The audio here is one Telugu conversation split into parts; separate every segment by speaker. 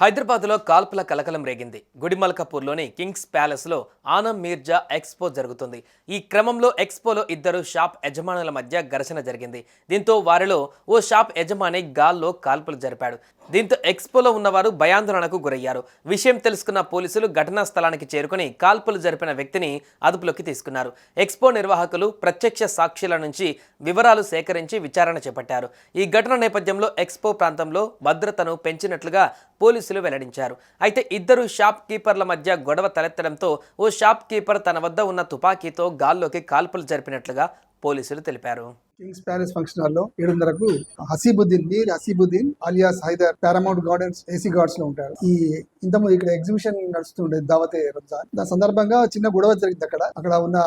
Speaker 1: హైదరాబాద్లో కాల్పుల కలకలం రేగింది. గుడిమల్కపూర్లోని కింగ్స్ ప్యాలెస్లో ఆనం మీర్జా ఎక్స్పో జరుగుతుంది. ఈ క్రమంలో ఎక్స్పోలో ఇద్దరు షాప్ యజమానుల మధ్య ఘర్షణ జరిగింది. దీంతో వారిలో ఓ షాప్ యజమాని గాల్లో కాల్పులు జరిపాడు. దీంతో ఎక్స్పోలో ఉన్నవారు భయాందోళనకు గురయ్యారు. విషయం తెలుసుకున్న పోలీసులు ఘటనా స్థలానికి చేరుకుని కాల్పులు జరిపిన వ్యక్తిని అదుపులోకి తీసుకున్నారు. ఎక్స్పో నిర్వాహకులు ప్రత్యక్ష సాక్షుల నుంచి వివరాలు సేకరించి విచారణ చేపట్టారు. ఈ ఘటన నేపథ్యంలో ఎక్స్పో ప్రాంతంలో భద్రతను పెంచినట్లుగా పోలీసులు వెల్లడించారు. అయితే ఇద్దరు షాప్ కీపర్ల మధ్య గొడవ తలెత్తడంతో ఓ షాప్ కీపర్ తన వద్ద ఉన్న తుపాకీతో గాల్లోకి కాల్పులు జరిపినట్లుగా పోలీసులు తెలిపారు.
Speaker 2: కింగ్స్ ప్యాలెస్ ఫంక్షన్ హాల్లో ఏడున్నరకు Haseebuddin Mir Haseebuddin alias Haider Paramount Gardens AC గార్డ్స్లో ఉంటారు. ఈ ఇంతకుముందు ఇక్కడ ఎగ్జిబిషన్ నడుస్తుండే దావతే రంజాన్. దాని సందర్భంగా చిన్న గొడవ జరిగింది అక్కడ. అక్కడ ఉన్న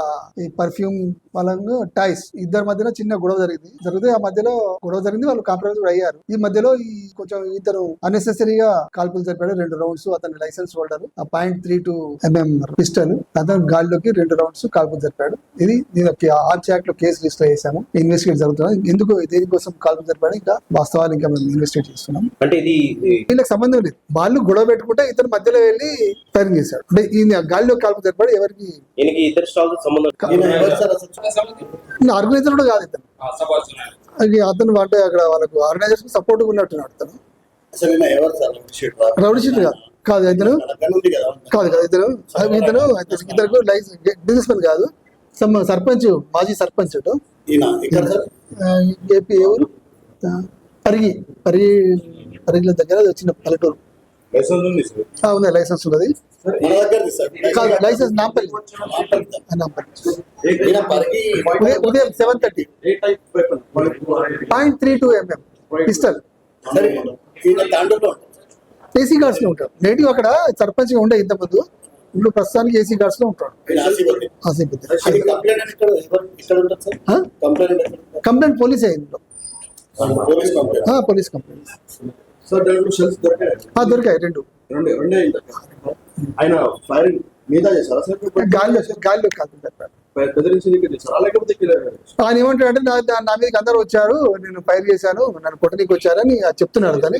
Speaker 2: ఈ పర్ఫ్యూమ్ వాళ్ళను టైస్ ఇద్దరి మధ్యన చిన్న గొడవ జరిగింది. జరిగితే ఆ మధ్యలో గొడవ జరిగింది. వాళ్ళు కాంప్రమైజ్ కూడా అయ్యారు. ఈ మధ్యలో ఈ కొంచెం ఇద్దరు అన్నెసెసరీగా కాల్పులు జరిపాడు. రెండు రౌండ్స్ అతని లైసెన్స్ హోల్డర్ ఆ point three two MM pistol అతను గాలిలోకి రెండు రౌండ్స్ కాల్పులు జరిపాడు. ఇది దీనికి ఆర్చ్ యాక్ట్లో కేసు రిజిస్టర్ చేశాము. ఇన్వెస్టిగేట్ జరుగుతుంది ఎందుకు దేనికోసం కాల్పులు జరిపాడు ఇంకా వాస్తవాలు ఇంకా మేము ఇన్వెస్టిగేట్ చేస్తున్నాం
Speaker 3: అంటే ఇది
Speaker 2: వీళ్ళకి సంబంధం లేదు వాళ్ళు గొడవ పెట్టుకుంటే ఇతను మధ్యలో వెళ్ళి ఫైరింగ్ చేశాడు అంటే ఈయన గాలిలో కాల్పు జరిపాడు ఎవరికి
Speaker 3: ఇద్దరు?
Speaker 2: ఆర్గనైజర్ కూడా కాదు ఇతను అది అతను అంటే అక్కడ వాళ్ళకు ఆర్గనైజేషన్ సపోర్ట్ ఉన్నట్టున్నాడు అతను. రౌడీ షీట్ కాదు కాదు ఇతను
Speaker 3: ఉంది కదా
Speaker 2: కాదు కాదు ఇతను ఇతను ఇతను లైసెన్స్ బిజినెస్ మ్యాన్ కాదు సమ్ సర్పంచ్ మాజీ సర్పంచ్
Speaker 3: సార్?
Speaker 2: ఏపీ ఎవరు పరిగి పరిగి పరిగిల దగ్గర వచ్చిన పల్లెటూరు.
Speaker 3: లైసెన్స్ ఉంది సార్.
Speaker 2: ఆ, ఉంది లైసెన్స్ ఉన్నది. కాదు లైసెన్స్ నాంపల్లి.
Speaker 3: నాంపల్లి.
Speaker 2: ఉదయం seven thirty point three two mm pistol
Speaker 3: ఉంటారు.
Speaker 2: ఏసీ గార్డ్స్లో ఉంటాడు. నేటివ్ అక్కడ సర్పంచ్గా ఉండే ఇంతకుముందు. ఇప్పుడు ప్రస్తుతానికి ఏసీ గార్డ్స్లో ఉంటాడు.
Speaker 3: కంప్లైంట్
Speaker 2: పోలీస్ అయింది
Speaker 3: పోలీస్ కంప్లైంట్
Speaker 4: దొరికాయి?
Speaker 2: రెండు.
Speaker 4: ఆయన ఫైరింగ్ మీద
Speaker 2: గాలిలో గాలిలో కాదు ఏమంటాడు అంటే నా నా- నా మీదకి అందరూ వచ్చారు నేను ఫైర్ చేశాను నన్ను కొట్టడానికి వచ్చారని చెప్తున్నాడు దాన్ని